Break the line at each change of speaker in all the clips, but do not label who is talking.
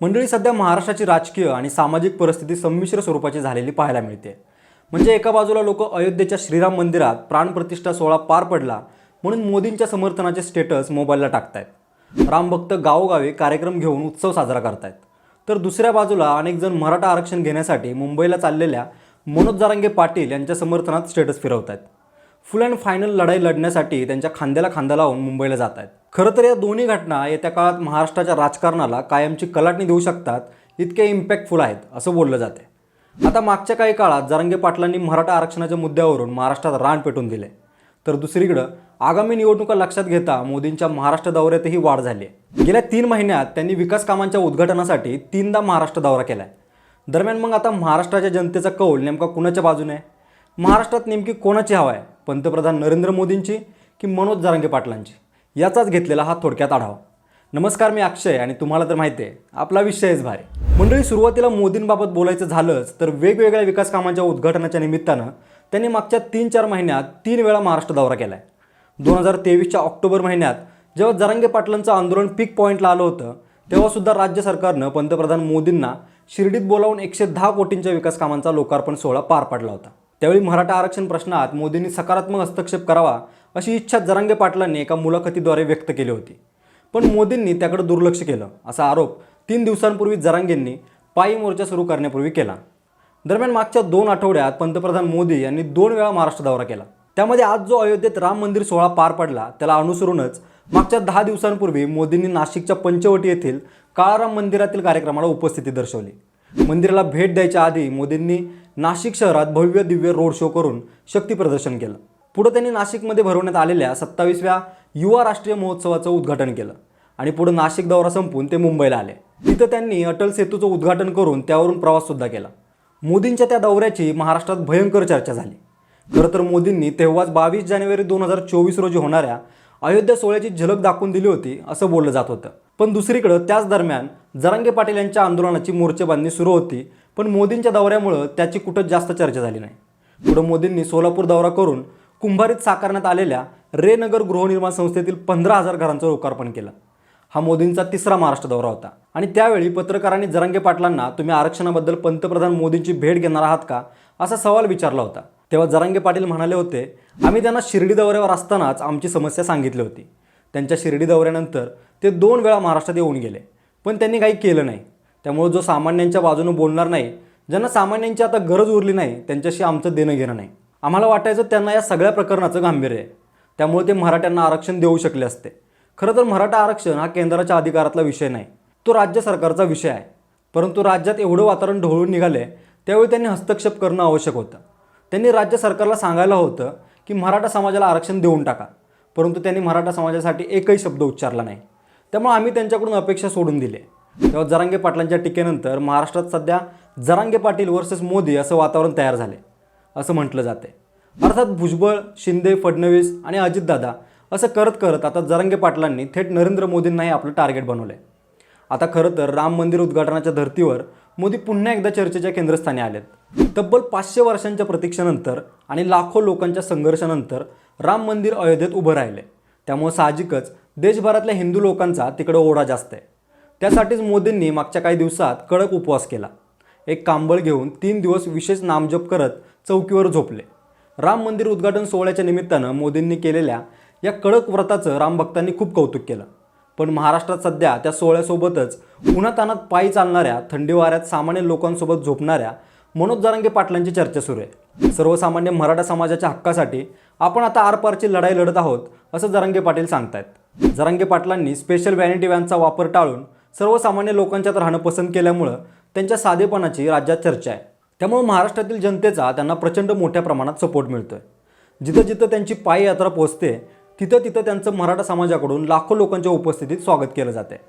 मंडळी सध्या महाराष्ट्राची राजकीय आणि सामाजिक परिस्थिती संमिश्र स्वरूपाची झालेली पाहायला मिळते. म्हणजे एका बाजूला लोक अयोध्येच्या श्रीराम मंदिरात प्राणप्रतिष्ठा सोहळा पार पडला म्हणून मोदींच्या समर्थनाचे स्टेटस मोबाईलला टाकतायत. रामभक्त गावोगावी कार्यक्रम घेऊन उत्सव साजरा करतायत. तर दुसऱ्या बाजूला अनेक जण मराठा आरक्षण घेण्यासाठी मुंबईला चाललेल्या मनोज जारांगे पाटील यांच्या समर्थनात स्टेटस फिरवत आहेत फुल अँड फायनल लढाई लढण्यासाठी त्यांच्या खांद्याला खांदा लावून मुंबईला जात आहेत खरं तर या दोन्ही घटना येत्या काळात महाराष्ट्राच्या राजकारणाला कायमची कलाटणी देऊ शकतात इतके इम्पॅक्टफुल आहेत असं बोललं जाते आता मागच्या काही काळात जरांगे पाटलांनी मराठा आरक्षणाच्या मुद्द्यावरून महाराष्ट्रात रान पेटून दिले तर दुसरीकडं आगामी निवडणुका लक्षात घेता मोदींच्या महाराष्ट्र दौऱ्यातही वाढ झाली आहे. गेल्या तीन महिन्यात त्यांनी विकास कामांच्या उद्घाटनासाठी तीनदा महाराष्ट्र दौरा केला आहे दरम्यान मग आता महाराष्ट्राच्या जनतेचा कौल नेमका कुणाच्या बाजूने महाराष्ट्रात नेमकी कोणाची हवा आहे? पंतप्रधान नरेंद्र मोदींची की मनोज जरांगे पाटलांची? याचाच घेतलेला हा थोडक्यात आढावा. नमस्कार मी अक्षय आणि तुम्हाला तर माहिती आहे आपला विषयच भारी. मंडळी सुरुवातीला मोदींबाबत बोलायचं झालंच तर वेगवेगळ्या विकास कामांच्या उद्घाटनाच्या निमित्तानं त्यांनी मागच्या तीन चार महिन्यात तीन वेळा महाराष्ट्र दौरा केला आहे दोन हजार तेवीसच्या ऑक्टोबर महिन्यात जेव्हा जरांगे पाटलांचं आंदोलन पीक पॉईंटला आलं होतं तेव्हासुद्धा राज्य सरकारनं पंतप्रधान मोदींना शिर्डीत बोलावून एकशे दहा कोटींच्या विकास कामांचा लोकार्पण सोहळा पार पाडला होता. त्यावेळी मराठा आरक्षण प्रश्नात मोदींनी सकारात्मक हस्तक्षेप करावा अशी इच्छा जरांगे पाटलांनी एका मुलाखतीद्वारे व्यक्त केली होती. पण मोदींनी त्याकडे दुर्लक्ष केलं असा आरोप तीन दिवसांपूर्वी जरांगेंनी पायी मोर्चा सुरू करण्यापूर्वी केला. दरम्यान मागच्या दोन आठवड्यात पंतप्रधान मोदी यांनी दोन वेळा महाराष्ट्र दौरा केला. त्यामध्ये आज जो अयोध्येत राम मंदिर सोहळा पार पडला त्याला अनुसरूनच मागच्या दहा दिवसांपूर्वी मोदींनी नाशिकच्या पंचवटी येथील काळाराम मंदिरातील कार्यक्रमाला उपस्थिती दर्शवली. मंदिराला भेट द्यायच्या आधी मोदींनी नाशिक शहरात भव्य दिव्य रोड शो करून शक्तीप्रदर्शन केलं. पुढं त्यांनी नाशिकमध्ये भरवण्यात आलेल्या सत्तावीसव्या युवा राष्ट्रीय महोत्सवाचं उद्घाटन केलं. आणि पुढं नाशिक दौरा संपून ते मुंबईला आले. तिथं त्यांनी अटल सेतूचं उद्घाटन करून त्यावरून प्रवाससुद्धा केला. मोदींच्या त्या दौऱ्याची महाराष्ट्रात भयंकर चर्चा झाली. खरं तर मोदींनी तेव्हाच बावीस जानेवारी दोन हजार चोवीस रोजी होणाऱ्या अयोध्या सोहळ्याची झलक दाखवून दिली होती असं बोललं जात होतं. पण दुसरीकडं त्याच दरम्यान जरांगे पाटील यांच्या आंदोलनाची मोर्चेबांधणी सुरू होती पण मोदींच्या दौऱ्यामुळं त्याची कुठंच जास्त चर्चा झाली नाही. पुढं मोदींनी सोलापूर दौरा करून कुंभारीत साकारण्यात आलेल्या रेनगर गृहनिर्माण संस्थेतील पंधरा हजार घरांचं लोकार्पण केलं. हा मोदींचा तिसरा महाराष्ट्र दौरा होता. आणि त्यावेळी पत्रकारांनी जरांगे पाटलांना तुम्ही आरक्षणाबद्दल पंतप्रधान मोदींची भेट घेणार आहात का? असा सवाल विचारला होता. तेव्हा जरांगे पाटील म्हणाले होते आम्ही त्यांना शिर्डी दौऱ्यावर असतानाच आमची समस्या सांगितली होती. त्यांच्या शिर्डी दौऱ्यानंतर ते दोन वेळा महाराष्ट्रात येऊन गेले. पण त्यांनी काही केलं नाही. त्यामुळे जो सामान्यांच्या बाजूनं बोलणार नाही ज्यांना सामान्यांची आता गरज उरली नाही त्यांच्याशी आमचं देणं घेणं नाही. आम्हाला वाटायचं त्यांना या सगळ्या प्रकरणाचं गांभीर्य आहे. त्यामुळे ते मराठ्यांना आरक्षण देऊ शकले असते. खरं तर मराठा आरक्षण हा केंद्राच्या अधिकारातला विषय नाही. तो राज्य सरकारचा विषय आहे. परंतु राज्यात एवढं वातावरण ढवळून निघाले त्यावेळी त्यांनी हस्तक्षेप करणं आवश्यक होतं. त्यांनी राज्य सरकारला सांगायला होतं की मराठा समाजाला आरक्षण देऊन टाका. परंतु त्यांनी मराठा समाजासाठी एकही शब्द उच्चारला नाही. त्यामुळे आम्ही त्यांच्याकडून अपेक्षा सोडून दिले तेव्हा जरांगे पाटलांच्या टीकेनंतर महाराष्ट्रात सध्या जरांगे पाटील वर्सेस मोदी असं वातावरण तयार झाले असं म्हटलं जाते अर्थात भुजबळ शिंदे फडणवीस आणि अजितदादा असं करत करत आता जरांगे पाटलांनी थेट नरेंद्र मोदींनाही आपलं टार्गेट बनवलं आहे आता खरं तर राम मंदिर उद्घाटनाच्या धर्तीवर मोदी पुन्हा एकदा चर्चेच्या केंद्रस्थानी आलेत. तब्बल पाचशे वर्षांच्या प्रतीक्षेनंतर आणि लाखो लोकांच्या संघर्षानंतर राम मंदिर अयोध्येत उभं राहिले त्यामुळे साहजिकच देशभरातल्या हिंदू लोकांचा तिकडं ओढा जास्त आहे. त्यासाठीच मोदींनी मागच्या काही दिवसात कडक उपवास केला. एक कांबळ घेऊन तीन दिवस विशेष नामजप करत चौकीवर झोपले. राम मंदिर उद्घाटन सोहळ्याच्या निमित्तानं मोदींनी केलेल्या या कडक व्रताचं रामभक्तांनी खूप कौतुक केलं. पण महाराष्ट्रात सध्या त्या सोहळ्यासोबतच उन्हातानात पायी चालणाऱ्या थंडी वाऱ्यात सामान्य लोकांसोबत झोपणाऱ्या मनोज जारंगे पाटलांची चर्चा सुरू आहे. सर्वसामान्य मराठा समाजाच्या हक्कासाठी आपण आता आरपारची लढाई लढत आहोत असं जरांगे पाटील सांगतायत. जरांगे पाटलांनी स्पेशल व्हॅनिटी व्हॅनचा वापर टाळून सर्वसामान्य लोकांच्यात राहणं पसंत केल्यामुळं त्यांच्या साधेपणाची राज्यात चर्चा आहे. त्यामुळे महाराष्ट्रातील जनतेचा त्यांना प्रचंड मोठ्या प्रमाणात सपोर्ट मिळतो आहे जिथं जिथं त्यांची पाययात्रा पोहोचते तिथं तिथं त्यांचं मराठा समाजाकडून लाखो लोकांच्या उपस्थितीत स्वागत केलं जाते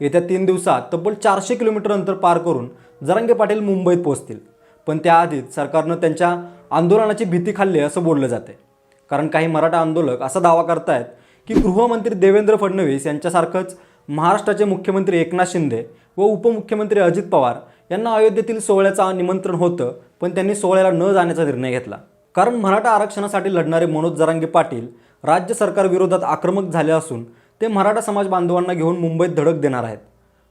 येत्या तीन दिवसात तब्बल चारशे किलोमीटर अंतर पार करून जरांगे पाटील मुंबईत पोहोचतील. पण त्याआधीच सरकारनं त्यांच्या आंदोलनाची भीती खाल्ली असं बोललं जाते कारण काही मराठा आंदोलक असा दावा करतायत की गृहमंत्री देवेंद्र फडणवीस यांच्यासारखंच महाराष्ट्राचे मुख्यमंत्री एकनाथ शिंदे व उपमुख्यमंत्री अजित पवार यांना अयोध्येतील सोहळ्याचं निमंत्रण होतं पण त्यांनी सोहळ्याला न जाण्याचा निर्णय घेतला. कारण मराठा आरक्षणासाठी लढणारे मनोज जरांगे पाटील राज्य सरकारविरोधात आक्रमक झाले असून ते मराठा समाज बांधवांना घेऊन मुंबईत धडक देणार आहेत.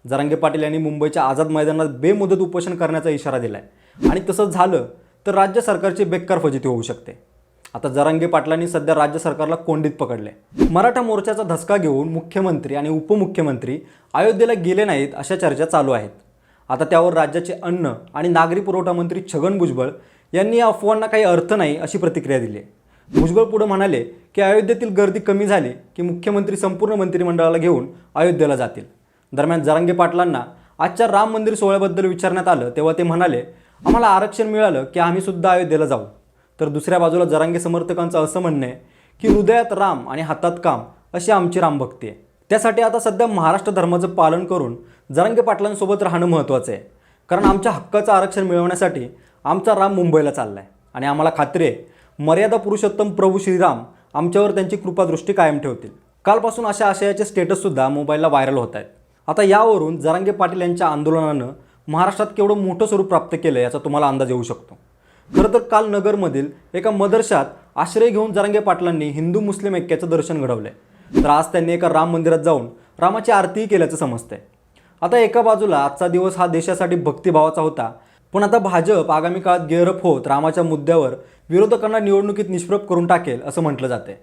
जरांगे पाटील यांनी मुंबईच्या आझाद मैदानात बेमुदत उपोषण करण्याचा इशारा दिलाय. आणि तसंच झालं तर राज्य सरकारची बेकार फजिती होऊ शकते. आता जरांगे पाटलांनी सध्या राज्य सरकारला कोंडीत पकडले. मराठा मोर्चाचा धसका घेऊन मुख्यमंत्री आणि उपमुख्यमंत्री अयोध्येला गेले नाहीत अशा चर्चा चालू आहेत. आता त्यावर राज्याचे अन्न आणि नागरी पुरवठा मंत्री छगन भुजबळ यांनी या अफवांना काही अर्थ नाही अशी प्रतिक्रिया दिली. भुजबळ पुढे म्हणाले की अयोध्येतील गर्दी कमी झाली की मुख्यमंत्री संपूर्ण मंत्रिमंडळाला घेऊन अयोध्येला जातील. दरम्यान जरांगे पाटलांना आजच्या राम मंदिर सोहळ्याबद्दल विचारण्यात आलं तेव्हा ते म्हणाले आम्हाला आरक्षण मिळालं की आम्ही सुद्धा अयोध्येला जाऊ. तर दुसऱ्या बाजूला जरांगे समर्थकांचं असं म्हणणं आहे की हृदयात राम आणि हातात काम अशी आमची रामभक्ती आहे. त्यासाठी आता सध्या महाराष्ट्र धर्माचं पालन करून जरांगे पाटलांसोबत राहणं महत्त्वाचं आहे. कारण आमच्या हक्काचं आरक्षण मिळवण्यासाठी आमचा राम मुंबईला चालला आहे आणि आम्हाला खात्री आहे मर्यादा पुरुषोत्तम प्रभू श्रीराम आमच्यावर त्यांची कृपादृष्टी कायम ठेवतील. कालपासून अशा आशयाचे स्टेटससुद्धा मोबाईलला व्हायरल होत आहेत. आता यावरून जरांगे पाटील यांच्या आंदोलनानं महाराष्ट्रात केवढं मोठं स्वरूप प्राप्त केलं याचा तुम्हाला अंदाज येऊ शकतो. खरं तर काल नगरमधील एका मदरशात आश्रय घेऊन जरांगे पाटलांनी हिंदू मुस्लिम ऐक्याचं दर्शन घडवलंय. तर आज त्यांनी एका राम मंदिरात जाऊन रामाची आरतीही केल्याचं समजतंय. आता एका बाजूला आजचा दिवस हा देशासाठी भक्तिभावाचा होता पण आता भाजप आगामी काळात गेअरअप होत रामाच्या मुद्द्यावर विरोधकांना निवडणुकीत निष्प्रभ करून टाकेल असं म्हटलं जाते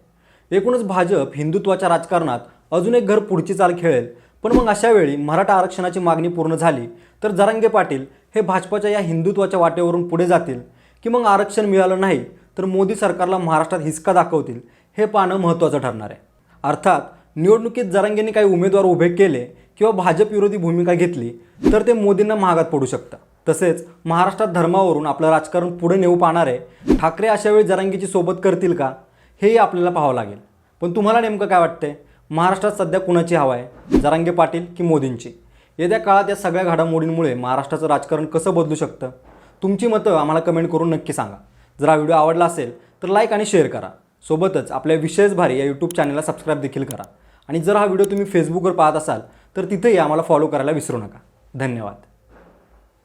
एकूणच भाजप हिंदुत्वाच्या राजकारणात अजून एक घर पुढची चाल खेळेल पण मग अशा वेळी मराठा आरक्षणाची मागणी पूर्ण झाली तर जरांगे पाटील हे भाजपाच्या या हिंदुत्वाच्या वाटेवरून पुढे जातील की मग आरक्षण मिळालं नाही तर मोदी सरकारला महाराष्ट्रात हिसका दाखवतील हे पाहणं महत्त्वाचं ठरणार आहे. अर्थात निवडणुकीत जरांगेंनी काही उमेदवार उभे केले किंवा भाजप विरोधी भूमिका घेतली तर ते मोदींना महागात पडू शकतं तसेच महाराष्ट्रात धर्मावरून आपलं राजकारण पुढे नेऊ पाहणारे ठाकरे अशावेळी जरांगीची सोबत करतील का? हेही आपल्याला पाहावं लागेल. पण तुम्हाला नेमकं काय वाटतंय? महाराष्ट्रात सध्या कुणाची हवा आहे? जरांगे पाटील की मोदींची? येत्या काळात या सगळ्या घडामोडींमुळे महाराष्ट्राचं राजकारण कसं बदलू शकतं? तुमची मतं आम्हाला कमेंट करून नक्की सांगा. जर हा व्हिडिओ आवडला असेल तर लाईक आणि शेअर करा. सोबतच आपल्या विशेष भारी या यूट्यूब चॅनलला सबस्क्राईब देखील करा. आणि जर हा व्हिडिओ तुम्ही फेसबुकवर पाहत असाल तर तिथेही आम्हाला फॉलो करायला विसरू नका. धन्यवाद.